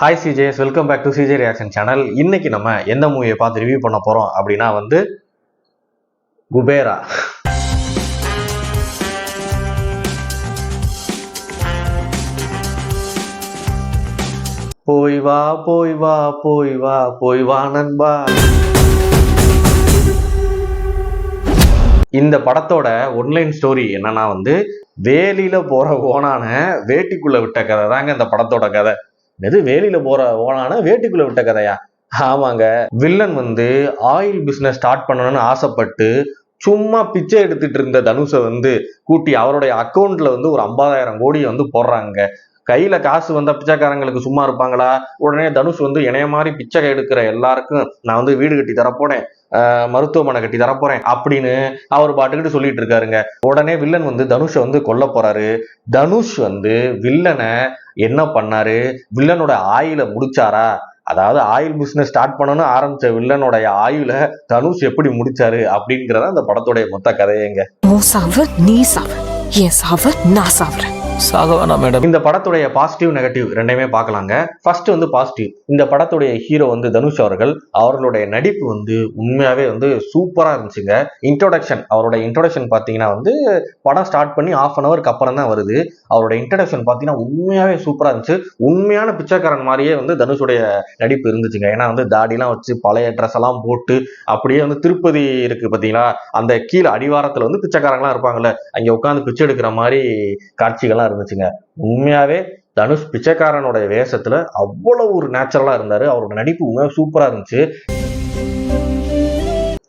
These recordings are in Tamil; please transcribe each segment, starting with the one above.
Hi CJs welcome back to CJ reaction channel இன்னைக்கு நம்ம எந்த மூவியை பார்த்து ரிவ்யூ பண்ண போறோம் அப்படின்னா வந்து குபேரா. போய் வா போய் வா போய் வா போய் வா நண்பா. இந்த படத்தோட ஒன்லைன் ஸ்டோரி என்னன்னா வந்து வேலியில போற ஓனான வேட்டிக்குள்ள விட்ட கதை தாங்க இந்த படத்தோட கதை. எது வேலியில போற ஓனான வேட்டிக்குள்ள விட்ட கதையா? ஆமாங்க. வில்லன் வந்து ஆயில் பிசினஸ் ஸ்டார்ட் பண்ணணும்னு ஆசைப்பட்டு சும்மா பிச்சை எடுத்துட்டு இருந்த தனுஷை வந்து கூட்டி அவருடைய அக்கௌண்ட்ல வந்து ஒரு ஐம்பதாயிரம் கோடி வந்து போடுறாங்க. கையில காசு வந்த பிச்சைக்காரங்களுக்கு சும்மா இருப்பாங்களா? உடனே தனுஷ் வந்து இணைய மாதிரி பிச்சை எடுக்கிற எல்லாருக்கும் நான் வந்து வீடு கட்டி தரப்போனேன். மருத்துவமனை கட்டி தரப்போறேன் அப்படின்னு அவர் பாட்டுக்கிட்டு சொல்லிட்டு இருக்காருங்க. உடனே வில்லன் வந்து தனுஷை வந்து கொல்ல போறாரு. தனுஷ் வந்து வில்லனை என்ன பண்ணாரு? வில்லனோட ஆயில முடிச்சாரா? அதாவது ஆயில் பிஸ்னஸ் ஸ்டார்ட் பண்ணணும்னு ஆரம்பிச்ச வில்லனுடைய ஆயுள தனுஷ் எப்படி முடிச்சாரு அப்படிங்கறத அந்த படத்துடைய மொத்த கதையங்க. நீ சாவு என் சாவு நான் சாவுறேன். சாகவானா மேடம். இந்த படத்துடைய பாசிட்டிவ் நெகட்டிவ் ரெண்டையுமே பார்க்கலாங்க. ஃபர்ஸ்ட் வந்து பாசிட்டிவ் இந்த படத்துடைய ஹீரோ வந்து தனுஷ் அவர்கள். அவர்களுடைய நடிப்பு வந்து உண்மையாவே வந்து சூப்பரா இருந்துச்சுங்க. இன்ட்ரோடக்ஷன் அவருடைய இன்ட்ரோடக்ஷன் பார்த்தீங்கன்னா வந்து படம் ஸ்டார்ட் பண்ணி ஆஃப் அன் அவருக்கு அப்புறம் தான் வருது. அவருடைய இன்ட்ரடக்ஷன் பார்த்தீங்கன்னா உண்மையாவே சூப்பரா இருந்துச்சு. உண்மையான பிச்சைக்காரன் மாதிரியே வந்து தனுஷுடைய நடிப்பு இருந்துச்சுங்க. ஏன்னா வந்து தாடிலாம் வச்சு பழைய ட்ரெஸ் எல்லாம் போட்டு அப்படியே வந்து திருப்பதி இருக்கு பார்த்தீங்களா? அந்த கீழே அடிவாரத்துல வந்து பிச்சைக்காரங்களாம் இருப்பாங்கல்ல. அங்க உட்காந்து பிச்சை எடுக்கிற மாதிரி காட்சிகள்லாம் இருந்துச்சுங்க. உண்மையாவே தனுஷ் பிச்சைக்காரனுடைய வேஷத்துல அவ்வளவு ஒரு நேச்சுரலா இருந்தாரு. அவரோட நடிப்பு உண்மையாக சூப்பரா இருந்துச்சு.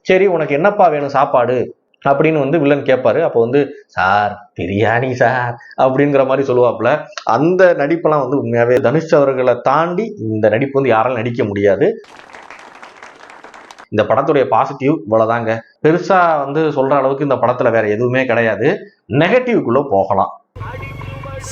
சரி உனக்கு என்னப்பா வேணும் சாப்பாடு? அப்படின்னு வந்து வில்லன் கேட்பாரு அப்போ வந்து சார் பிரியாணி சார் அப்படிங்கிற மாதிரி சொல்லுவாப்புல. அந்த நடிப்பெல்லாம் வந்து உண்மையாவே தனுஷ் அவர்களை தாண்டி இந்த நடிப்பு வந்து யாராலும் நடிக்க முடியாது. இந்த படத்துடைய பாசிட்டிவ் இவ்வளவுதாங்க. பெருசா வந்து சொல்ற அளவுக்கு இந்த படத்துல வேற எதுவுமே கிடையாது. நெகட்டிவ்குள்ள போகலாம்.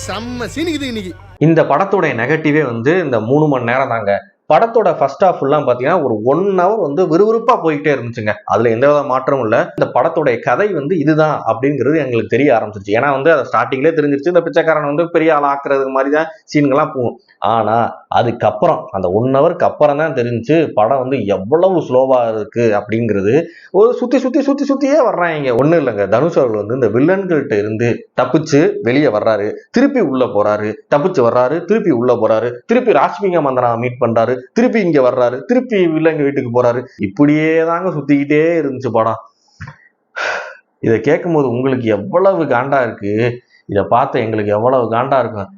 செம்ம சீனிக்குது இன்னைக்கு. இந்த படத்துடைய நெகட்டிவே வந்து இந்த மூணு மணி நேரம் தாங்க படத்தோட ஃபர்ஸ்ட் ஹாஃப் ஃபுல்லாம் பார்த்தீங்கன்னா ஒரு ஒன் ஹவர் வந்து விறுவிறுப்பா போயிட்டே இருந்துச்சுங்க. அதுல எந்த வித மாற்றமும் இல்லை. இந்த படத்தோடைய கதை வந்து இதுதான் அப்படிங்கிறது எங்களுக்கு தெரிய ஆரம்பிச்சிருச்சு. ஏன்னா வந்து அதை ஸ்டார்டிங்லேயே தெரிஞ்சிருச்சு. இந்த பிச்சைக்காரன் வந்து பெரிய ஆள் ஆக்குறது மாதிரி தான் சீன்கள்லாம் போகும். ஆனா அதுக்கப்புறம் அந்த ஒன் ஹவருக்கு அப்புறம் தான் தெரிஞ்சுச்சு படம் வந்து எவ்வளவு ஸ்லோவா இருக்கு அப்படிங்கிறது. ஒரு சுத்தி சுத்தி சுத்தி சுத்தியே வர்றாங்க. ஒன்றும் இல்லைங்க. தனுஷ் அவர்கள் வந்து இந்த வில்லன்கள்கிட்ட இருந்து தப்பிச்சு வெளியே வர்றாரு. திருப்பி உள்ள போறாரு. தப்பிச்சு வர்றாரு. திருப்பி உள்ள போறாரு. திருப்பி ராஷ்மிகா மந்தனா மீட் பண்றாரு. திருப்பி இங்க வர்றாரு. திருப்பி வில்லங்க வீட்டுக்கு போறாரு. இப்படியே தாங்க சுத்திக்கிட்டே இருந்துச்சு படம். இதை கேட்கும்போது உங்களுக்கு எவ்வளவு காண்டா இருக்கு? இதை பார்த்த எங்களுக்கு எவ்வளவு காண்டா இருக்கும்?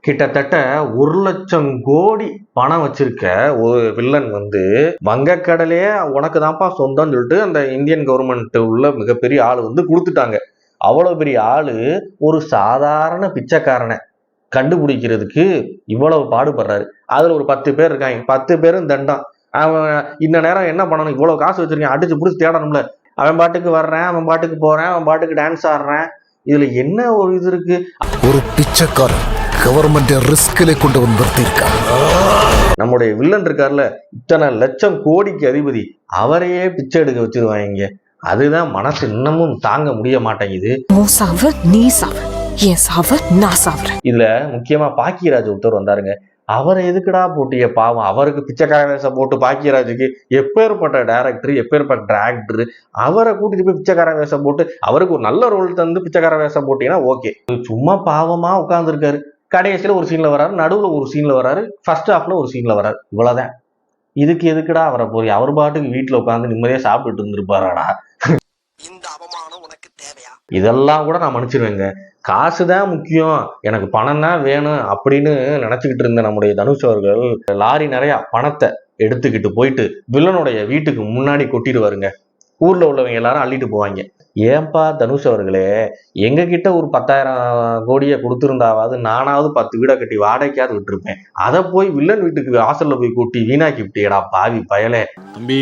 கிட்டத்தட்ட ஒரு லட்சம் கோடி பணம் வச்சிருக்க ஒரு வில்லன் வந்து வங்கக்கடலையே உனக்கு தான்ப்பா சொந்தம்னு சொல்லிட்டு அந்த இந்தியன் கவர்மெண்ட் உள்ள மிகப்பெரிய ஆள் வந்து கொடுத்துட்டாங்க. அவ்வளோ பெரிய ஆள் ஒரு சாதாரண பிச்சைக்காரனை. கண்டுபிடிக்கிறதுக்கு இவ்வளவு பாடுபடுறாரு. அதுல ஒரு பத்து பேர் இருக்காங்க. பத்து பேரும் தண்டம். அவன் இந்த நேரம் என்ன பண்ணணும்? இவ்வளவு காசு வச்சிருக்கேன். அடிச்சு பிடிச்சி தேடணும்ல. அவன் பாட்டுக்கு வர்றேன் அவன் பாட்டுக்கு போறேன் அவன் பாட்டுக்கு டான்ஸ் ஆடுறேன். இதுல என்ன ஒரு இது இருக்கு? ஒரு பிச்சைக்காரன் கவர்மெண்ட் ரிஸ்கிலே கொண்டு வந்து நிறுத்தியிருக்கான். நம்முடைய வில்லன் இருக்கார்ல இத்தனை லட்சம் கோடிக்கு அதிபதி அவரையே பிச்சை எடுக்க வச்சிருவாங்க அதுதான் மனசு இன்னமும் தாங்க முடிய மாட்டேங்குது. நீ சாவு என் சாவ நான் சாவுறேன். இதுல முக்கியமா பாக்கியராஜ் ஒருத்தர் வந்தாருங்க. அவரை எதுக்குடா போட்டிய? பாவம் அவருக்கு பிச்சைக்கார வேஷம் போட்டு பாக்கியராஜுக்கு எப்பேற்பட்ட டேரக்டர் எப்பேற்பட்ட ஆக்டர் அவரை கூட்டிட்டு போய் பிச்சைக்கார வேஷம் போட்டு அவருக்கு ஒரு நல்ல ரோல் தந்து பிச்சைக்கார வேஷம் போட்டீங்கன்னா ஓகே சும்மா பாவமா உட்கார்ந்துருக்காரு. கடைசியில ஒரு சீன்ல வராரு நடுவுல ஒரு சீன்ல வராரு ஃபர்ஸ்ட் ஹாஃப்ல ஒரு சீன்ல வராரு. இவ்வளவுதான். இதுக்கு எதுக்குடா அவரை போய்? அவர் பாட்டுக்கு வீட்டுல உட்காந்து நிம்மதியா சாப்பிட்டுட்டு இருந்திருப்பாராடா இந்த அவமானம் உனக்கு தேவையா இதெல்லாம் கூட நான் மன்னிச்சிருவேங்க. காசு தான் முக்கியம். எனக்கு பணம் தான் வேணும் அப்படின்னு நினச்சிக்கிட்டு இருந்த நம்முடைய தனுஷ் அவர்கள் லாரி நிறையா பணத்தை எடுத்துக்கிட்டு போயிட்டு வில்லனுடைய வீட்டுக்கு முன்னாடி கொட்டிடுவாருங்க. ஊரில் உள்ளவங்க எல்லாரும் அள்ளிட்டு போவாங்க. ஏன்பா தனுஷ் அவர்களே எங்ககிட்ட ஒரு பத்தாயிரம் கோடியை கொடுத்துருந்தாவது நானாவது பத்து வீடை கட்டி வாடகைக்காவது விட்டுருப்பேன். அதை போய் வில்லன் வீட்டுக்கு வாசலில் போய் கூட்டி வீணாக்கி விட்டியடா பாவி பயலே. தம்பி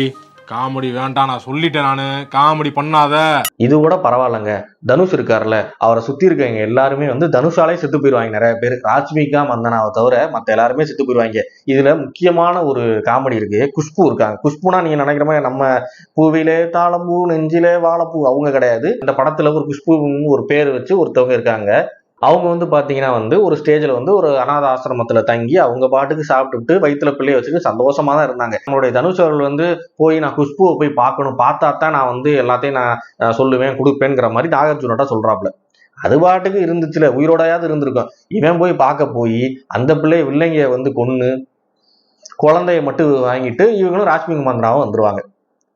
காமெடி வேண்டாம் நான் சொல்லிட்டேன் நானு. காமெடி பண்ணாத. இது கூட பரவாயில்லங்க. தனுஷ் இருக்காருல்ல அவரை சுத்தி இருக்கவங்க எல்லாருமே வந்து தனுஷாலே செத்து போயிருவாங்க நிறைய பேர். ராஜ்மிகா மந்தனாவை தவிர மத்த எல்லாருமே செத்து போயிருவாங்க. இதுல முக்கியமான ஒரு காமெடி இருக்கு. குஷ்பு இருக்காங்க. குஷ்புனா நீங்க நினைக்கிற மாதிரி நம்ம பூவிலே தாளம்பூ நெஞ்சிலே வாழைப்பூ அவங்க கிடையாது. இந்த படத்துல ஒரு குஷ்புன்னு ஒரு பேர் வச்சு ஒருத்தவங்க இருக்காங்க. அவங்க வந்து பார்த்தீங்கன்னா வந்து ஒரு ஸ்டேஜில் வந்து ஒரு அனாத ஆசிரமத்தில் தங்கி அவங்க பாட்டுக்கு சாப்பிட்டுட்டு வயிற்றுல பிள்ளைய வச்சுட்டு சந்தோஷமாக தான் இருந்தாங்க. நம்மளுடைய தனுஷ் அவர்கள் வந்து போய் நான் குஷ்புவை போய் பார்க்கணும் பார்த்தா தான் நான் வந்து எல்லாத்தையும் நான் சொல்லுவேன் கொடுப்பேங்கிற மாதிரி நாகார்ஜுனோட சொல்கிறாப்புல அது பாட்டுக்கு இருந்துச்சுல உயிரோடையாவது இருந்திருக்கும். இவன் போய் பார்க்க போய் அந்த பிள்ளைய வில்லைங்க வந்து கொன்று குழந்தைய மட்டும் வாங்கிட்டு இவங்களும் ராஷ்மி மந்தனாவும் வந்துருவாங்க.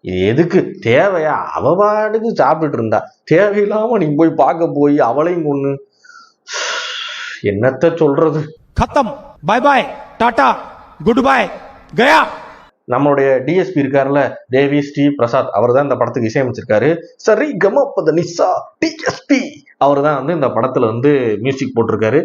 இது எதுக்கு? தேவையா? அவ பாட்டுக்கு சாப்பிட்டுட்டு இருந்தா. தேவையில்லாம நீங்க போய் பார்க்க போய் அவளையும் கொன்று என்னத்த சொல்றது? கத்தம். Bye bye tata good bye Gaya நம்மளுடைய டிஎஸ்பி இருக்காருல்ல தேவி ஸ்ரீ பிரசாத் அவர் தான் இந்த படத்துக்கு இசையமைச்சிருக்காரு. சரி கமப்பத நிசா டிஎஸ்பி அவர் தான் வந்து இந்த படத்துல வந்து மியூசிக் போட்டிருக்காரு.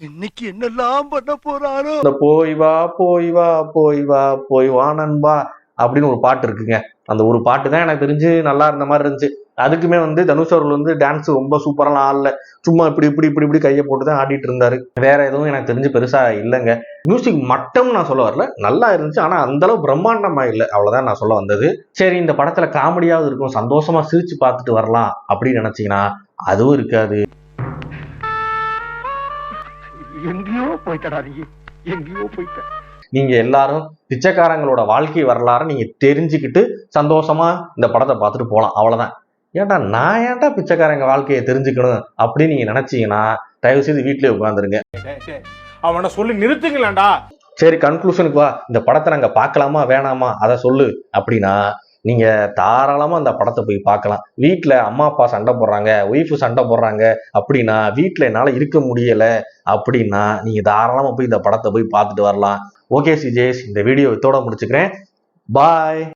இன்னைக்கு என்னெல்லாம் பண்ண போறாரோ? இந்த போய் வா போய் வா போய் வா போய் வா நண்பா அப்படின்னு ஒரு பாட்டு இருக்குங்க. அந்த ஒரு பாட்டு தான் எனக்கு தெரிஞ்சு நல்லா இருந்த மாதிரி இருந்துச்சு. அதுக்குமே வந்து தனுஷ் அவர்கள் வந்து டான்ஸ் ரொம்ப சூப்பரெல்லாம் ஆடல. சும்மா இப்படி இப்படி இப்படி இப்படி கையை போட்டு தான் ஆடிட்டு இருந்தாரு. வேற எதுவும் எனக்கு தெரிஞ்சு பெருசா இல்லைங்க. மியூசிக் மட்டும் நான் சொல்ல வரல. நல்லா இருந்துச்சு. ஆனா அந்த அளவு பிரம்மாண்டமா இல்லை. அவ்வளவுதான் நான் சொல்ல வந்தது. சரி இந்த படத்துல காமெடியாவது இருக்கும். சந்தோஷமா சிரிச்சு பார்த்துட்டு வரலாம் அப்படின்னு நினைச்சீங்கன்னா அதுவும் இருக்காது. எங்கேயோ போயிட்டடா நீ. எங்கேயோ போயிட்ட. நீங்க எல்லாரும் பிச்சைக்காரங்களோட வாழ்க்கை வரலாறு நீங்க தெரிஞ்சுக்கிட்டு சந்தோஷமா இந்த படத்தை பார்த்துட்டு போகலாம் அவ்வளவுதான். ஏன்டா நான் ஏன்டா பிச்சைக்காரங்க வாழ்க்கையை தெரிஞ்சுக்கணும் அப்படின்னு நீங்க நினைச்சீங்கன்னா தயவு செய்து வீட்லயே உட்காந்துருங்க அவனை சொல்லி நிறுத்துங்களேன்டா. சரி கன்க்ளூஷனுக்கு வா. இந்த படத்தை நாங்க பார்க்கலாமா வேணாமா அதை சொல்லு அப்படின்னா நீங்க தாராளமா அந்த படத்தை போய் பார்க்கலாம். வீட்ல அம்மா அப்பா சண்டை போடுறாங்க ஒய்ஃபு சண்டை போடுறாங்க அப்படின்னா வீட்ல என்னால இருக்க முடியல அப்படின்னா நீங்க தாராளமா போய் இந்த படத்தை போய் பார்த்துட்டு வரலாம். ஓகே சிஜேஷ் இந்த வீடியோ இதோட முடிச்சுக்கிறேன். பாய்